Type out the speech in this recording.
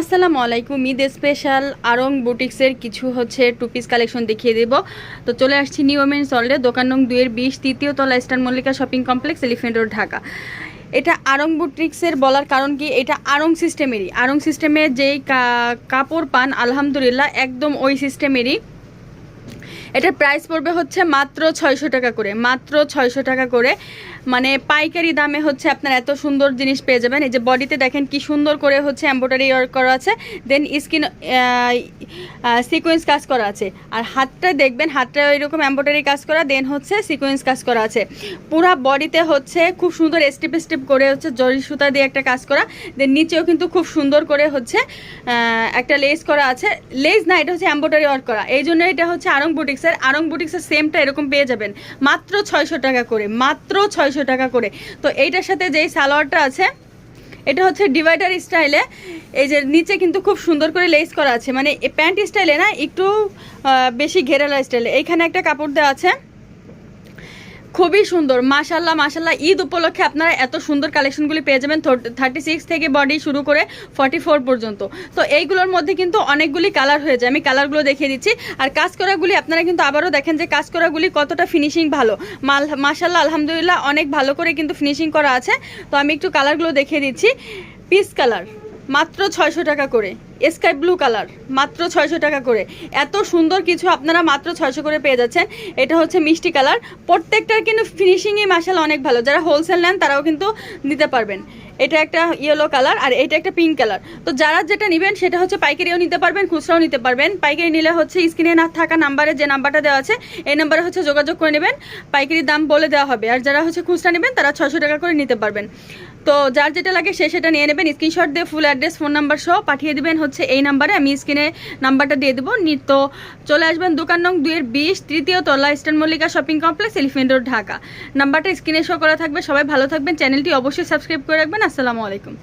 আসসালামু আলাইকুম, ঈদ স্পেশাল আরং বুটিক্সের কিছু হচ্ছে টু পিস কালেকশন দেখিয়ে দেব। তো চলে আসছি নিউ ওমেন অলরে দোকান নং দুইয়ের বিশ, তৃতীয় তলা star Mallika shopping complex elephant road Dhaka. এটা আরং বুটিক্সের বলার কারণ কি? এটা আরং সিস্টেমেরই আরং সিস্টেমে যেই কাপড় পান, আলহামদুলিল্লাহ, একদম ওই সিস্টেমেরই এটার প্রাইস পড়বে হচ্ছে মাত্র ছয়শো টাকা করে, মাত্র ছয়শো টাকা করে। মানে পাইকারি দামে হচ্ছে আপনার এত সুন্দর জিনিস পেয়ে যাবেন। এই যে বডিতে দেখেন কি সুন্দর করে হচ্ছে এম্ব্রয়ডারি ওয়ার্ক করা আছে দেন স্কিন সিকোয়েন্স কাজ করা আছে। আর হাতটা দেখবেন, হাতটা এরকম এম্ব্রয়ডারি কাজ করা দেন হচ্ছে সিকোয়েন্স কাজ করা আছে। পুরা বডিতে হচ্ছে খুব সুন্দর স্টেপ স্টেপ করে হচ্ছে জরি সুতা দিয়ে একটা কাজ করা দেন নিচেও কিন্তু খুব সুন্দর করে হচ্ছে একটা লেস করা আছে। লেস না, এটা হচ্ছে এম্ব্রয়ডারি ওয়ার্ক করা। এই জন্য এটা হচ্ছে আরং বুটিক্সের আরং বুটিক্সের সেমটা এরকম পেয়ে যাবেন। মাত্র ছয়শো টাকা করে, মাত্র ছয়শো টাকা করে। তো এইটার সাথে যেই সালোয়ারটা আছে, এটা হচ্ছে ডিভাইডার স্টাইলে এই যে নিচে কিন্তু খুব সুন্দর করে লেস করা আছে। মানে প্যান্ট স্টাইলে না, একটু বেশি ঘেরালা স্টাইলে এইখানে একটা কাপড় দেওয়া আছে। খুবই সুন্দর। মাশাল্লাহ মাশাল্লাহ ঈদ উপলক্ষে আপনারা এত সুন্দর কালেকশনগুলি পেয়ে যাবেন থার্টি সিক্স থেকে বডি শুরু করে ফর্টি ফোর পর্যন্ত। তো এইগুলোর মধ্যে কিন্তু অনেকগুলি কালার হয়ে যায়। আমি কালারগুলো দেখিয়ে দিচ্ছি। আর কাজ করাগুলি আপনারা কিন্তু আবারও দেখেন যে কাজ করাগুলি কতটা ফিনিশিং ভালো। মাল মাশাল্লাহ আলহামদুলিল্লাহ, অনেক ভালো করে কিন্তু ফিনিশিং করা আছে। তো আমি একটু কালারগুলো দেখিয়ে দিচ্ছি। পিস কালার মাত্র ছয়শো টাকা করে। স্কাই ব্লু কালার মাত্র ছয়শো টাকা করে। এত সুন্দর কিছু আপনারা মাত্র ছয়শো করে পেয়ে যাচ্ছেন। এটা হচ্ছে মিষ্টি কালার। প্রত্যেকটার কিন্তু ফিনিশিংই মাসাল অনেক ভালো। যারা হোলসেল নেন, তারাও কিন্তু নিতে পারবেন। এটা একটা ইয়েলো কালার আর এটা একটা পিঙ্ক কালার তো যারা যেটা নেবেন, সেটা হচ্ছে পাইকারিও নিতে পারবেন, খুচরাও নিতে পারবেন। পাইকারি নিলে হচ্ছে স্ক্রিনে না থাকা নাম্বারে যে নাম্বারটা দেওয়া আছে, এই নাম্বারে হচ্ছে যোগাযোগ করে নেবেন। পাইকারির দাম বলে দেওয়া হবে। আর যারা হচ্ছে খুচরা নেবেন, তারা ছশো টাকা করে নিতে পারবেন। তো যার যেটা লাগে সে সেটা নিয়ে নেবেন। স্ক্রিনশট দিয়ে ফুল অ্যাড্রেস ফোন নাম্বার সহ পাঠিয়ে দেবেন হচ্ছে এই নাম্বারে আমি স্ক্রিনে নাম্বারটা দিয়ে দেবো। তো চলে আসবেন দোকান নং দুইয়ের বিশ, তৃতীয় তলা eastern Mallika shopping complex elephant road, Dhaka. নাম্বারটা স্ক্রিনে শো করা থাকবে। সবাই ভালো থাকবেন। চ্যানেলটি অবশ্যই সাবস্ক্রাইব করে রাখবেন। আসসালামু আলাইকুম।